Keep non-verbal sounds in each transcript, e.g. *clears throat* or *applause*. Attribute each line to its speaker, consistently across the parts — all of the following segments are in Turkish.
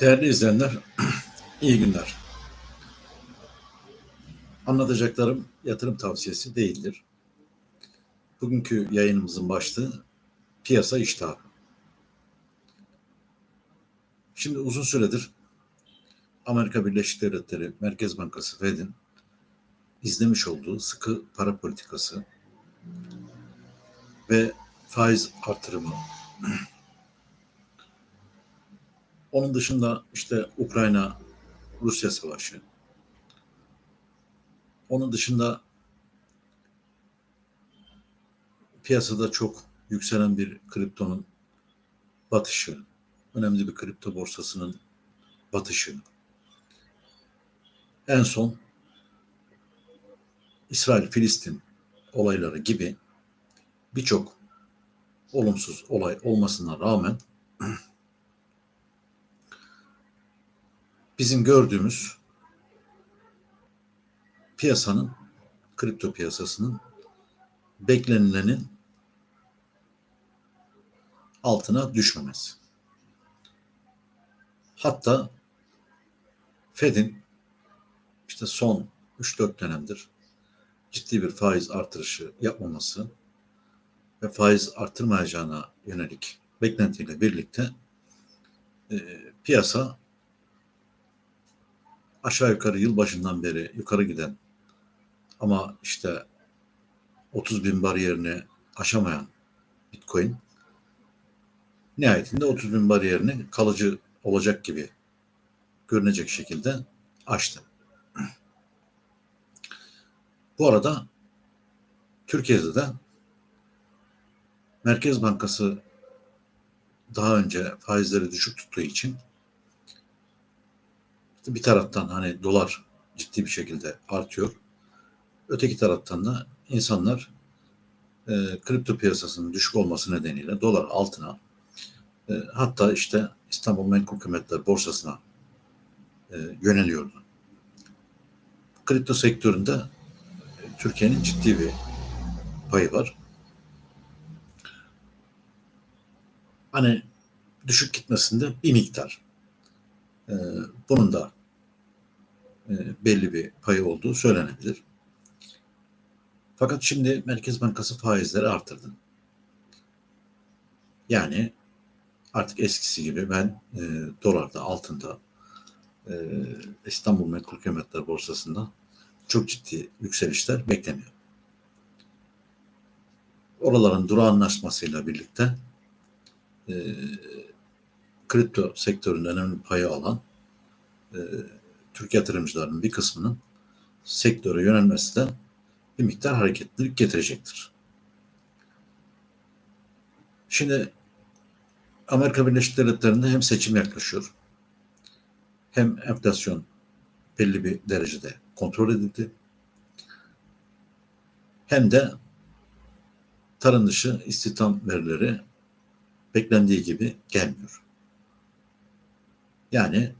Speaker 1: Değerli izleyenler, *clears throat* iyi günler. Anlatacaklarım yatırım tavsiyesi değildir. Bugünkü yayınımızın başlığı piyasa iştahı. Şimdi uzun süredir Amerika Birleşik Devletleri Merkez Bankası Fed'in izlemiş olduğu sıkı para politikası ve faiz artırımı Onun dışında işte Ukrayna Rusya savaşı. Onun dışında piyasada çok yükselen bir kriptonun batışı, önemli bir kripto borsasının batışı. En son İsrail-Filistin olayları gibi birçok olumsuz olay olmasına rağmen bizim gördüğümüz piyasanın, kripto piyasasının beklenilenin altına düşmemesi. Hatta Fed'in işte son 3-4 dönemdir ciddi bir faiz artırışı yapmaması ve faiz artırmayacağına yönelik beklentiyle birlikte e, piyasa aşağı yukarı yıl başından beri yukarı giden ama işte 30 bin bariyerini aşamayan Bitcoin nihayetinde 30 bin bariyerini kalıcı olacak gibi görünecek şekilde aştı. *clears throat* Bu arada Türkiye'de de Merkez Bankası daha önce faizleri düşük tuttuğu için bir taraftan hani dolar ciddi bir şekilde artıyor. Öteki taraftan da insanlar e, kripto piyasasının düşük olması nedeniyle dolar altına e, hatta işte İstanbul Menkul Kıymetler Borsası'na e, yöneliyordu. Kripto sektöründe e, Türkiye'nin ciddi bir payı var. Hani düşük gitmesinde bir miktar. E, bunun da belli bir payı olduğu söylenebilir. Fakat şimdi Merkez Bankası faizleri arttırdı. Yani artık eskisi gibi ben e, dolarda, altında, e, İstanbul Menkul Kıymetler Borsası'nda çok ciddi yükselişler beklemiyorum. Oraların durağanlaşmasıyla birlikte e, kripto sektörünün önemli payı alan e, Türk yatırımcılarının bir kısmının sektöre yönelmesi de bir miktar hareketlilik getirecektir. Şimdi Amerika Birleşik Devletleri'nde hem seçim yaklaşıyor hem enflasyon belli bir derecede kontrol edildi. Hem de tarım dışı istihdam verileri beklendiği gibi gelmiyor. Yani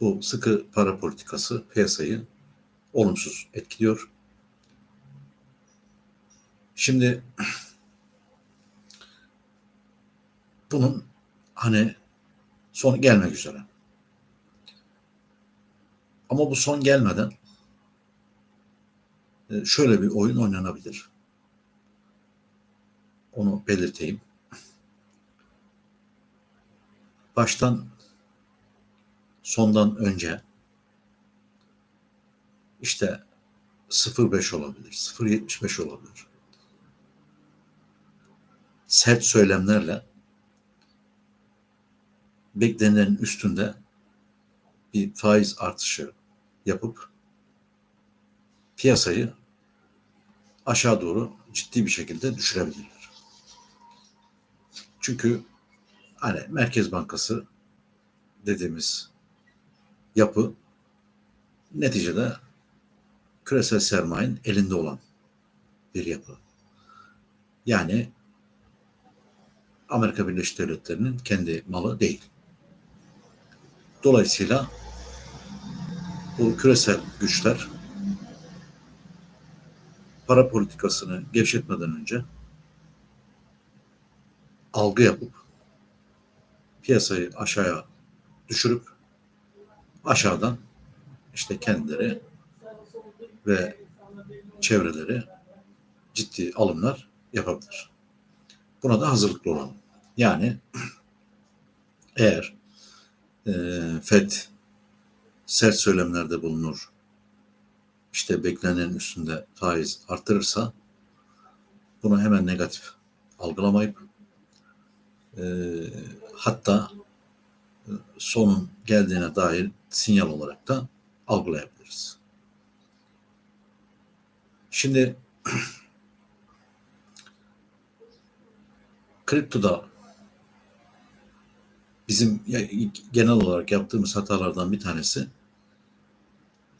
Speaker 1: bu sıkı para politikası piyasayı olumsuz etkiliyor. Şimdi bunun hani son gelmek üzere. Ama bu son gelmeden e, şöyle bir oyun oynanabilir. Onu belirteyim. Baştan sondan önce işte 0.5 olabilir, 0.75 olabilir. Sert söylemlerle beklenenin üstünde bir faiz artışı yapıp piyasayı aşağı doğru ciddi bir şekilde düşürebilirler. Çünkü hani Merkez Bankası dediğimiz yapı neticede küresel sermayenin elinde olan bir yapı. Yani Amerika Birleşik Devletleri'nin kendi malı değil. Dolayısıyla bu küresel güçler para politikasını gevşetmeden önce algı yapıp piyasayı aşağıya düşürüp aşağıdan işte kendileri ve çevreleri ciddi alımlar yapabilir. Buna da hazırlıklı olalım. Yani *clears throat* eğer e, FED sert söylemlerde bulunur, işte beklenenin üstünde faiz artırırsa bunu hemen negatif algılamayıp e, hatta sonun geldiğine dair sinyal olarak da algılayabiliriz. Şimdi *clears throat* kriptoda bizim genel olarak yaptığımız hatalardan bir tanesi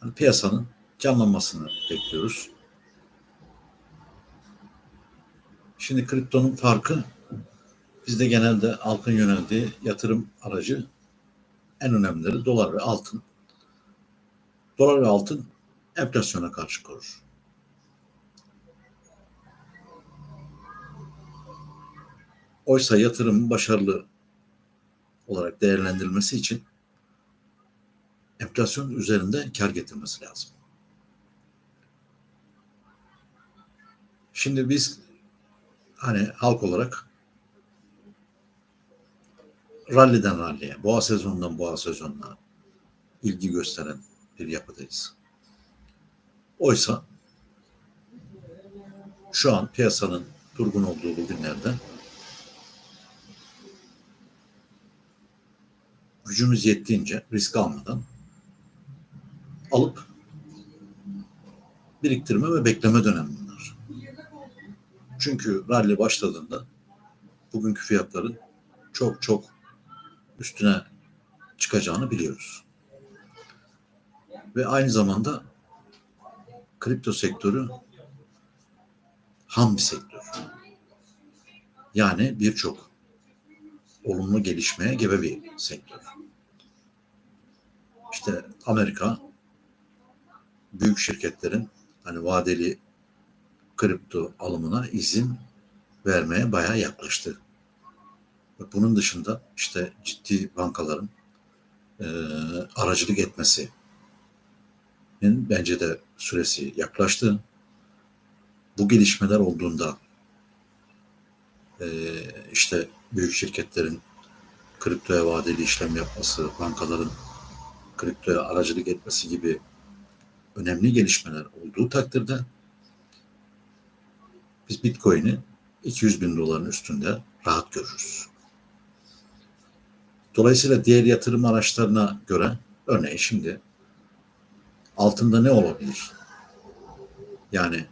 Speaker 1: hani piyasanın canlanmasını bekliyoruz. Şimdi kriptonun farkı bizde genelde halkın yöneldiği yatırım aracı en önemlileri dolar ve altın. Dolar ve altın enflasyona karşı korur. Oysa yatırımın başarılı olarak değerlendirilmesi için enflasyon üzerinde kar getirmesi lazım. Şimdi biz hani halk olarak ralliden ralliye, boğa sezonundan boğa sezonuna ilgi gösteren bir yapıdayız. Oysa şu an piyasanın durgun olduğu bu günlerde gücümüz yettiğince risk almadan alıp biriktirme ve bekleme dönemi bunlar. Çünkü rally başladığında bugünkü fiyatların çok çok üstüne çıkacağını biliyoruz. Ve aynı zamanda kripto sektörü ham bir sektör. Yani birçok olumlu gelişmeye gebe bir sektör. İşte Amerika büyük şirketlerin hani vadeli kripto alımına izin vermeye bayağı yaklaştı. Bunun dışında işte ciddi bankaların e, aracılık etmesi bence de süresi yaklaştı. Bu gelişmeler olduğunda e, işte büyük şirketlerin kriptoya vadeli işlem yapması, bankaların kriptoya aracılık etmesi gibi önemli gelişmeler olduğu takdirde biz Bitcoin'i 200 bin doların üstünde rahat görürüz. Dolayısıyla diğer yatırım araçlarına göre örneğin şimdi altında ne olabilir? Yani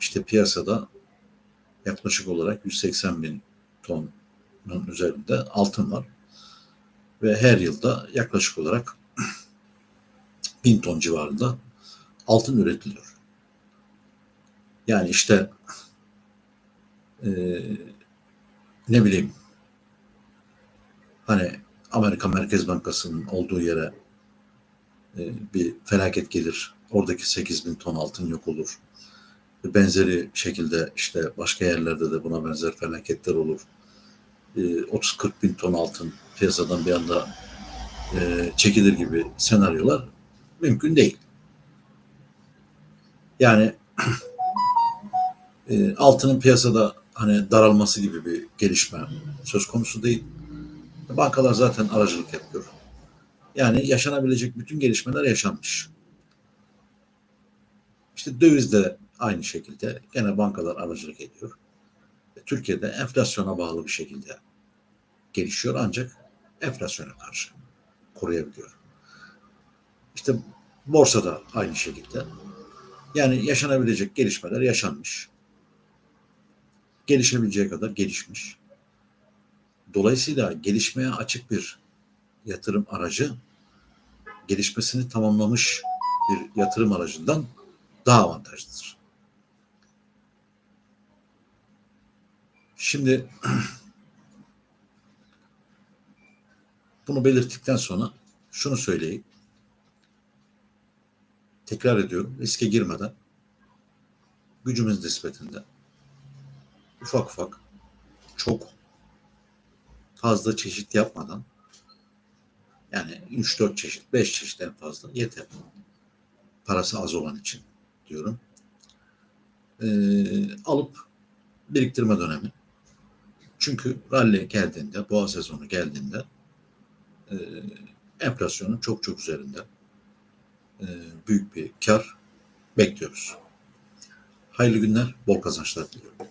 Speaker 1: işte piyasada yaklaşık olarak 180 bin tonun üzerinde altın var. Ve her yılda yaklaşık olarak *clears throat* bin ton civarında altın üretiliyor. Yani işte e, ne bileyim hani Amerika Merkez Bankası'nın olduğu yere e, bir felaket gelir. Oradaki 8 bin ton altın yok olur. Benzeri şekilde işte başka yerlerde de buna benzer felaketler olur. 30-40 e, bin ton altın piyasadan bir anda e, çekilir gibi senaryolar mümkün değil. Yani *clears throat* e, altının piyasada hani daralması gibi bir gelişme söz konusu değil. Bankalar zaten aracılık yapıyor. Yani yaşanabilecek bütün gelişmeler yaşanmış. İşte döviz de aynı şekilde gene bankalar aracılık ediyor. Türkiye'de enflasyona bağlı bir şekilde gelişiyor ancak enflasyona karşı koruyabiliyor. İşte borsada aynı şekilde. Yani yaşanabilecek gelişmeler yaşanmış. Gelişebileceği kadar gelişmiş. Dolayısıyla gelişmeye açık bir yatırım aracı gelişmesini tamamlamış bir yatırım aracından daha avantajlıdır. Şimdi *clears throat* bunu belirttikten sonra şunu söyleyeyim. Tekrar ediyorum. Riske girmeden gücümüz nispetinde ufak ufak çok fazla çeşit yapmadan Yani 3-4 çeşit, 5 çeşit en fazla yeter. Parası az olan için diyorum. Ee, alıp biriktirme dönemi. Çünkü rally geldiğinde, boğa sezonu geldiğinde e, enflasyonun çok çok üzerinde e, büyük bir kar bekliyoruz. Hayırlı günler, bol kazançlar diliyorum.